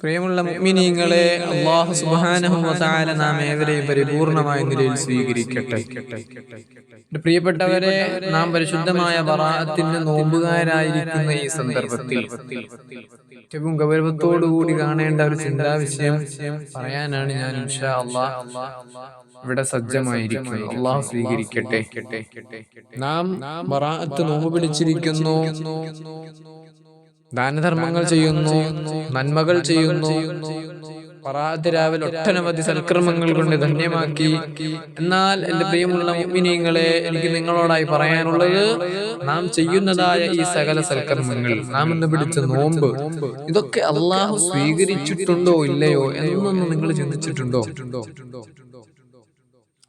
പ്രിയമുള്ള മുഅ്മിനീങ്ങളെ അള്ളാഹു സുബ്ഹാനഹു വതആല നാം ഏവരെയും പരിപൂർണമായ നിലയിൽ സ്വീകരിക്കട്ടെ. പ്രിയപ്പെട്ടവരെ നാം പരിശുദ്ധമായ ബറാഅത്തിന്റെ നോമ്പുകാരായിരിക്കുന്ന ഈ സന്ദർഭത്തിൽ ഏറ്റവും ഗൗരവത്തോടുകൂടി കാണേണ്ട ഒരു ചിന്താ വിഷയം പറയാനാണ് ഞാൻ ഇൻഷാ അല്ലാഹ് ഇവിടെ സജ്ജമായിരിക്കുന്നു. അള്ളാഹു സ്വീകരിക്കട്ടെ. നാം ബറാഅത്ത് നോമ്പ് പിടിച്ചിരിക്കുന്നു ദാനധർമ്മങ്ങൾ ചെയ്യുന്നു നന്മകൾ ചെയ്യുന്നു പറാതിരാവിൽ രാവിലെ ഒട്ടനവധി സൽക്രമങ്ങൾ കൊണ്ട് ധന്യമാക്കി. എന്നാൽ എന്റെ പ്രിയമുള്ള മുഅ്മിനീങ്ങളെ എനിക്ക് നിങ്ങളോടായി പറയാനുള്ളത് നാം ചെയ്യുന്നതായ ഈ സകല സൽക്രമങ്ങൾ നാം ഇന്ന് പിടിച്ച നോമ്പ്. ഇതൊക്കെ അള്ളാഹു സ്വീകരിച്ചിട്ടുണ്ടോ ഇല്ലയോ എന്നൊന്നും നിങ്ങൾ ചിന്തിച്ചിട്ടുണ്ടോ?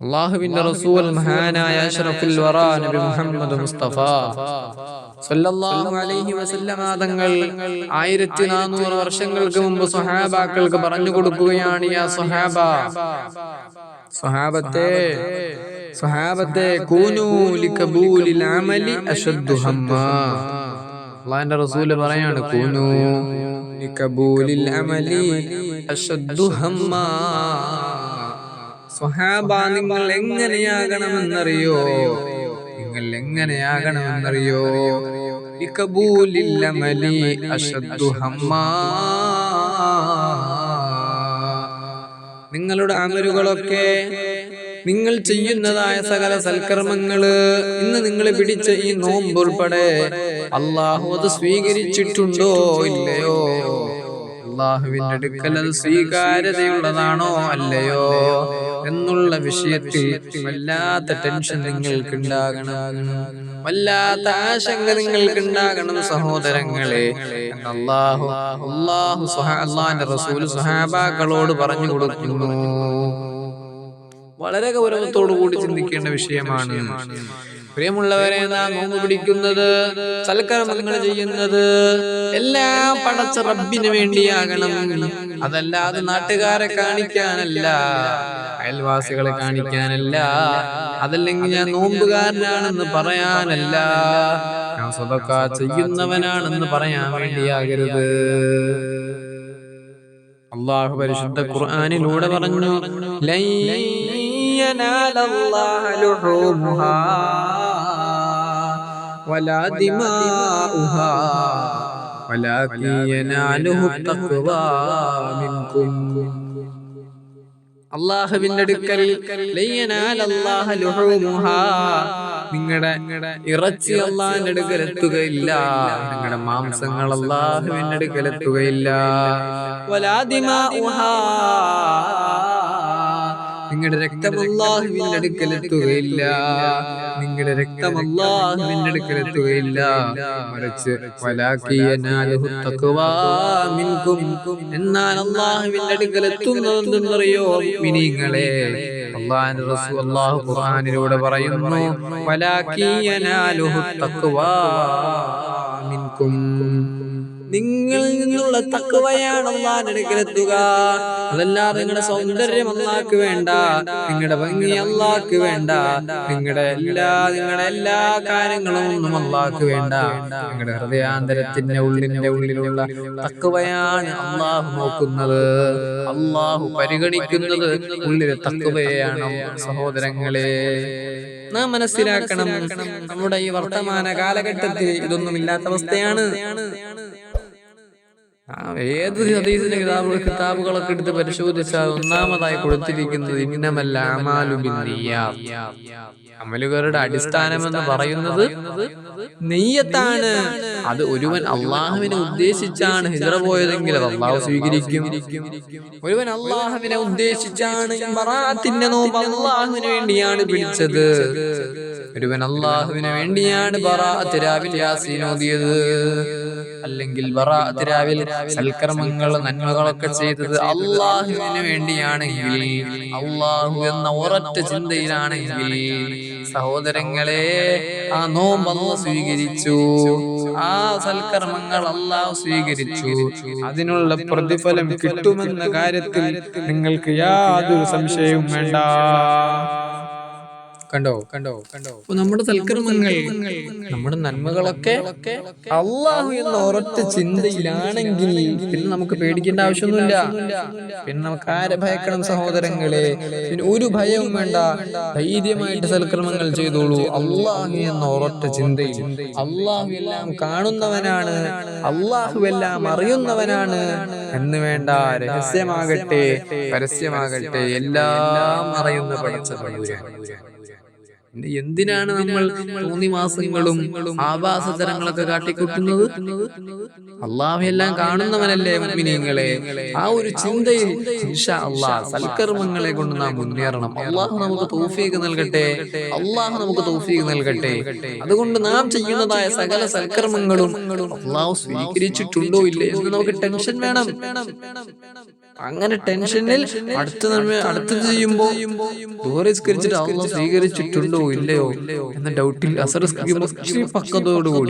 അള്ളാഹുവിന്റെ റസൂൽ മഹാനായ അഷ്റഫുൽ വറ നബി മുഹമ്മദ് മുസ്തഫ. സല്ലല്ലാഹു അലൈഹി വസല്ലമ തങ്ങൾ ആയിരത്തി നാനൂറ് വർഷങ്ങൾക്ക് മുമ്പ് സ്വഹാബാക്കൾക്ക് പറഞ്ഞു കൊടുക്കുകയാണ് യാ സ്വഹാബ. സ്വഹാബത്തെ സ്വഹാബത്തെ കൂനൂ ലികബൂലിൽ അമലി അശദ്ദു ഹമ്മാ. അള്ളാഹിന്റെ റസൂൽ പറയാണ് കൂനൂ ലികബൂലിൽ അമലി അശദ്ദു ഹമ്മാ. സ്വഹാബ നിങ്ങൾ എങ്ങനെയാകണമെന്നറിയോ നിങ്ങൾ എങ്ങനെയാകണമെന്നറിയോ നിങ്ങളുടെ അമലുകളൊക്കെ നിങ്ങൾ ചെയ്യുന്നതായ സകല സൽക്കർമ്മങ്ങൾ ഇന്ന് നിങ്ങൾ പിടിച്ച ഈ നോമ്പ് ഉൾപ്പെടെ അള്ളാഹു അത് സ്വീകരിച്ചിട്ടുണ്ടോ ഇല്ലയോ? അള്ളാഹുവിന്റെ അടുക്കൽ അത് സ്വീകാര്യതയുള്ളതാണോ അല്ലയോ എന്നുള്ള വിഷയത്തിൽ വല്ലാത്ത ടെൻഷൻ നിങ്ങൾക്ക് ഉണ്ടാകണം വല്ലാത്ത ആശങ്ക നിങ്ങൾക്ക് ഉണ്ടാകണം സഹോദരങ്ങളെ. അള്ളാഹു അള്ളാഹു അള്ളാഹിന്റെ റസൂൽ സുഹാബാക്കളോട് പറഞ്ഞു കൊടുക്കുന്നു. വളരെ ഗൗരവത്തോടു കൂടി ചിന്തിക്കേണ്ട വിഷയമാണ്. പ്രിയമുള്ളവരെ നാം നോമ്പ് പിടിക്കുന്നത് സൽക്കർമ്മങ്ങൾ ചെയ്യുന്നത് എല്ലാം പടച്ച റബ്ബിന് വേണ്ടിയാകണം. അതല്ലാതെ നാട്ടുകാരെ കാണിക്കാനല്ല അയൽവാസികളെ കാണിക്കാനല്ല അതല്ലെങ്കിൽ ഞാൻ നോമ്പുകാരനാണെന്ന് പറയാനല്ല. ഞാൻ സ്വതക്ക ചെയ്യുന്നവനാണെന്ന് പറയാൻ വേണ്ടിയാകരുത്. അള്ളാഹു പരിശുദ്ധ ഖുർആാനിലൂടെ പറഞ്ഞു ലൈ ينال الله لحومها ولا دماؤها ولكن يناله التقوى منكم അള്ളാഹുവിന്റെ അടുക്കൽ നിങ്ങളുടെ ഇറച്ചി അള്ളാഹിന്റെ അടുക്കൽ എത്തുകയില്ല നിങ്ങളുടെ മാംസങ്ങൾ അള്ളാഹുവിന്റെ അടുക്കൽ എത്തുകയില്ല നിങ്ങളുടെ രക്തം അള്ളാഹുവിന്റെ അടുക്കൽ എത്തുകയില്ല നിങ്ങളുടെ രക്തം അള്ളാഹുവിന്റെ അടുക്കൽ എത്തുകയില്ല മറിച്ച് എന്നാൽ അള്ളാഹുവിന്റെ അടുക്കൽ എത്തുന്നതെന്നറിയോ മിനിങ്ങളെ അള്ളാഹു ഖുർആനിലൂടെ പറയുന്നു വലാക്കിയനാലുഹു തഖ്വാ മിൻകും. നിങ്ങളിൽ നിന്നുള്ള തക്കവയാണ് അള്ളാന്റെ അടുക്കലെത്തുക അതല്ലാതെ നിങ്ങളുടെ സൗന്ദര്യം അള്ളാക്ക് വേണ്ട. നിങ്ങളുടെ ഭംഗി അള്ളാക്ക് വേണ്ട. നിങ്ങളുടെ എല്ലാ നിങ്ങളുടെ എല്ലാ കാര്യങ്ങളും ഒന്നും അള്ളാക്ക് വേണ്ട. നിങ്ങളുടെ ഹൃദയാന്തരത്തിന്റെ ഉള്ളിന്റെ ഉള്ളിലുള്ള തക്കവയാണ് അള്ളാഹു നോക്കുന്നത്. അള്ളാഹു പരിഗണിക്കുന്നത് ഉള്ളിലെ തക്കവയാണ് സഹോദരങ്ങളെ. നാം മനസ്സിലാക്കണം നമ്മുടെ ഈ വർത്തമാന കാലഘട്ടത്തിൽ ഇതൊന്നും ഇല്ലാത്ത അവസ്ഥയാണ്. ഏത് ഹദീസിന്റെ കിതാബുകൾ കിതാബുകളൊക്കെ എടുത്ത് പരിശോധിച്ചാൽ ഒന്നാമതായി കൊടുത്തിരിക്കുന്നത് അമലുകാരുടെ അടിസ്ഥാനം എന്ന് പറയുന്നത് നെയ്യത്താണ്. അത് ഒരുവൻ അള്ളാഹുവിനെ ഉദ്ദേശിച്ചാണ് ഹിജറ പോയതെങ്കിൽ അള്ളാഹു സ്വീകരിക്കും. ഒരുവൻ അള്ളാഹുവിനെ ഉദ്ദേശിച്ചാണ് അള്ളാഹുവിന് വേണ്ടിയാണ് പിടിച്ചത് ഒരുവൻ അള്ളാഹുവിന് വേണ്ടിയാണ് യാസീൻ ഓതിയത്. അല്ലെങ്കിൽ ബറാത്ത് രാവിലെ സൽക്കർമ്മങ്ങൾ നന്മകളൊക്കെ ചെയ്തത് അള്ളാഹുവിന് വേണ്ടിയാണെങ്കിൽ അള്ളാഹു എന്ന ഒരൊറ്റ ചിന്തയിലാണെങ്കിൽ സഹോദരങ്ങളെ ആ നോമ്പ് സ്വീകരിച്ചു. ആ സൽക്കർമ്മങ്ങൾ അള്ളാഹു സ്വീകരിച്ചു. അതിനുള്ള പ്രതിഫലം കിട്ടുമെന്ന കാര്യത്തിൽ നിങ്ങൾക്ക് യാതൊരു സംശയവും വേണ്ട. കണ്ടോ കണ്ടോ കണ്ടോ. നമ്മുടെ സൽക്കർമ്മങ്ങൾ നമ്മുടെ നന്മകളൊക്കെ അള്ളാഹു എന്ന ഒരൊറ്റ ചിന്തയിലാണെങ്കിൽ പിന്നെ നമുക്ക് പേടിക്കേണ്ട ആവശ്യമൊന്നുമില്ല. പിന്നെ നമുക്ക് ആരെ ഭയക്കണം സഹോദരങ്ങളെ? പിന്നെ ഒരു ഭയവും വേണ്ട. ധൈര്യമായിട്ട് സൽക്കർമ്മങ്ങൾ ചെയ്തോളൂ. അള്ളാഹു എന്ന ഒരൊറ്റ ചിന്തയിൽ. അള്ളാഹു എല്ലാം കാണുന്നവനാണ്. അള്ളാഹു എല്ലാം അറിയുന്നവനാണ്. എന്ന് വേണ്ട രഹസ്യമാകട്ടെ. പരസ്യമാകട്ടെ. എല്ലാം അറിയുന്ന പഠിച്ച പിന്നെ എന്തിനാണ് നമ്മൾ മൂന്നി മാസങ്ങളും ആവാസതരങ്ങളൊക്കെ കാട്ടിക്കൂട്ടുന്നത്? അള്ളാഹു എല്ലാം കാണുന്നവനല്ലേ മുഅ്മിനീങ്ങളെ ആ ഒരു ചിന്തയിൽ ഇൻഷാ അള്ളാഹ് സൽക്കർമ്മങ്ങളെ കൊണ്ട് നാം മുന്നേറണം. അള്ളാഹു നമുക്ക് തൗഫീഖ് നൽകട്ടെ. അള്ളാഹു നമുക്ക് തൗഫീഖ് നൽകട്ടെ. അതുകൊണ്ട് നാം ചെയ്യുന്നതായ സകല സൽക്കർമ്മങ്ങളും അള്ളാഹു സ്വീകരിച്ചിട്ടുണ്ടോ ഇല്ലേ? എന്ന് നമുക്ക് ടെൻഷൻ വേണം. അങ്ങനെ ടെൻഷനിൽ അടുത്ത നമ്മൾ അടുത്ത് ചെയ്യുമ്പോ ദൂരസ്കരിച്ചിട്ട് അള്ളാഹ് സ്വീകരിച്ചിട്ടുണ്ടോ ഇല്ലയോ എന്ന ഡൗട്ടിൽ അസറസ്കരിക്കുമ്പോൾ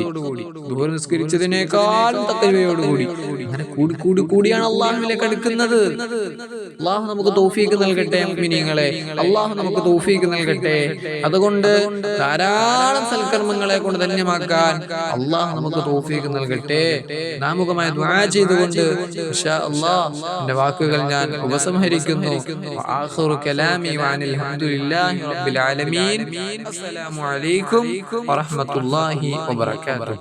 ദൂരസ്കരിച്ചതിനേക്കാൾ തക്കവയോടുകൂടി അങ്ങനെ കൂടി കൂടി കൂടിയാണ് അള്ളാഹുവിലേക്ക് അടുക്കുന്നത് അള്ളാഹു നമുക്ക് തോഫീക്ക് നൽകട്ടെ മിനിങ്ങളെ അള്ളാഹു നമുക്ക് തോഫീക്ക് നൽകട്ടെ. അതുകൊണ്ട് ധാരാളം സൽക്കർമ്മങ്ങളെ കൊണ്ട് ധന്യമാക്കാൻ അള്ളാഹു നമുക്ക് തോഫീക്ക് നൽകട്ടെ. നാമുഖമായി ദ്വാ ചെയ്തുകൊണ്ട് അള്ളാഹ് എന്റെ വാക്കുകൾ ഞാൻ ഉപസംഹരിക്കുന്നു. അസ്സലാമു അലൈക്കും വറഹ്മത്തുള്ളാഹി വബറകാതുഹു.